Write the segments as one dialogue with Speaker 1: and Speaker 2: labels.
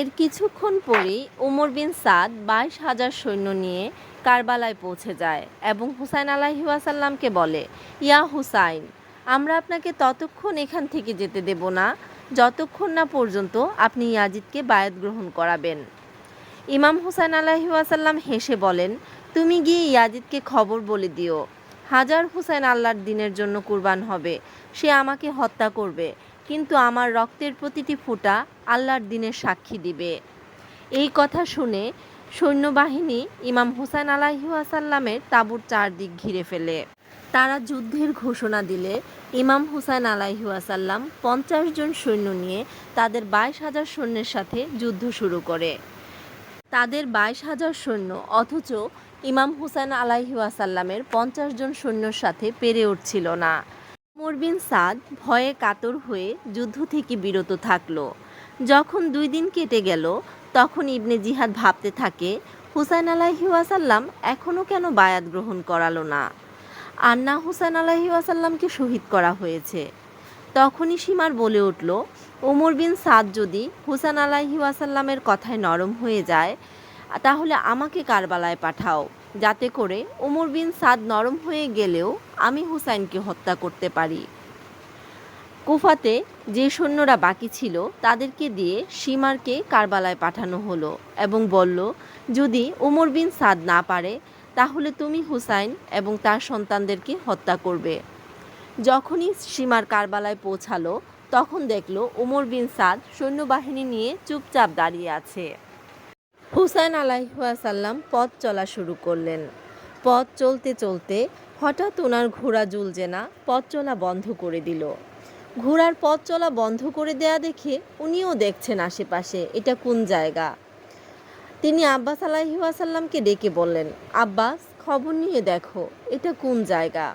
Speaker 1: এর কিছুক্ষণ পরেই ওমর বিন সাদ বাইশ হাজার সৈন্য নিয়ে কারবালায় পৌঁছে যায় এবং হুসাইন আলাহি ওয়াসাল্লামকে বলে, ইয়া হুসাইন, আমরা আপনাকে ততক্ষণ এখান থেকে যেতে দেব না, যতক্ষণ না পর্যন্ত আপনি ইয়াজিদকে বায়াত গ্রহণ করাবেন। ইমাম হুসাইন আলাহি ওয়াসাল্লাম হেসে বলেন, তুমি গিয়ে ইয়াজিদকে খবর বলে দিও। হাজার হুসাইন আল্লাহর দিনের জন্য কুরবান হবে। সে আমাকে হত্যা করবে। কিন্তু আমার রক্তের প্রতিটি ফোঁটা আল্লাহর দিনের সাক্ষী দিবে। এই কথা শুনে সৈন্যবাহিনী ইমাম হুসাইন আলাহিহাসাল্লামের তাঁবুর চারদিক ঘিরে ফেলে। তারা যুদ্ধের ঘোষণা দিলে ইমাম হুসাইন আলাইহুয়াসাল্লাম পঞ্চাশ জন সৈন্য নিয়ে তাদের বাইশ হাজার সৈন্যের সাথে যুদ্ধ শুরু করে। তাদের বাইশ হাজার সৈন্য অথচ ইমাম হুসাইন আলাইহুয়াসাল্লামের পঞ্চাশ জন সৈন্যর সাথে পেরে উঠছিল না। বিন সাদ ভয়ে কাতর হয়ে যুদ্ধ থেকে বিরত থাকল। যখন দুই দিন কেটে গেল, তখন ইবনে জিহাদ ভাবতে থাকে, হুসাইন আলাহি ওয়াসাল্লাম এখনও কেন বায়াত গ্রহণ করালো না? আন্না হুসাইন আলাহি ওয়াসাল্লামকে শহীদ করা হয়েছে। তখনই সীমার বলে উঠল, ওমর বিন সাদ যদি হুসাইন আলাহি ওয়াসাল্লামের কথায় নরম হয়ে যায়, তাহলে আমাকে কারবালায় পাঠাও। যাতে করে ওমর বিন সাদ নরম হয়ে গেলেও আমি হুসাইনকে হত্যা করতে পারি। কুফাতে যে সৈন্যরা বাকি ছিল, তাদেরকে দিয়ে সীমারকে কারবালায় পাঠানো হলো এবং বলল, যদি ওমর বিন সাদ না পারে, তাহলে তুমি হুসাইন এবং তার সন্তানদেরকে হত্যা করবে। যখনই সীমার কারবালায় পৌঁছালো, তখন দেখল ওমর বিন সাদ সৈন্যবাহিনী নিয়ে চুপচাপ দাঁড়িয়ে আছে। হুসাইন আলাইহাসাল্লাম পথ চলা শুরু করলেন। পথ চলতে চলতে হঠাৎ ওনার ঘোড়া জুলজে না, পথ চলা বন্ধ করে দিল। ঘোড়ার পথ চলা বন্ধ করে দেয়া দেখে উনিও দেখছেন আশেপাশে, এটা কোন জায়গা? তিনি আব্বাস আলাহিহাসাল্লামকে ডেকে বললেন, আব্বাস, খবর নিয়ে দেখো, এটা কোন জায়গা?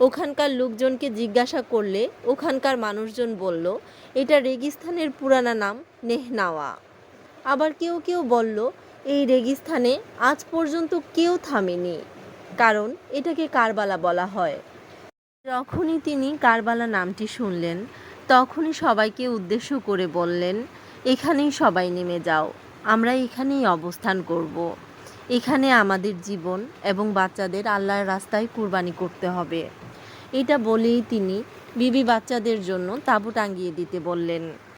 Speaker 1: ওখানকার লোকজনকে জিজ্ঞাসা করলে ওখানকার মানুষজন বলল, এটা রেগিস্তানের পুরানা নাম নেহনাওয়া। আবার কেউ কেউ বলল এই রেগিস্থানে আজ পর্যন্ত কেউ থামেনি, কারণ এটাকে কারবালা বলা হয়। যখনই তিনি কারবালা নামটি শুনলেন, তখনই সবাইকে উদ্দেশ্য করে বললেন, এখানেই সবাই নেমে যাও, আমরা এখানেই অবস্থান করব। এখানে আমাদের জীবন এবং বাচ্চাদের আল্লাহর রাস্তায় কুরবানি করতে হবে। এটা বলেই তিনি বিবি বাচ্চাদের জন্য তাঁবু টাঙ্গিয়ে দিতে বললেন।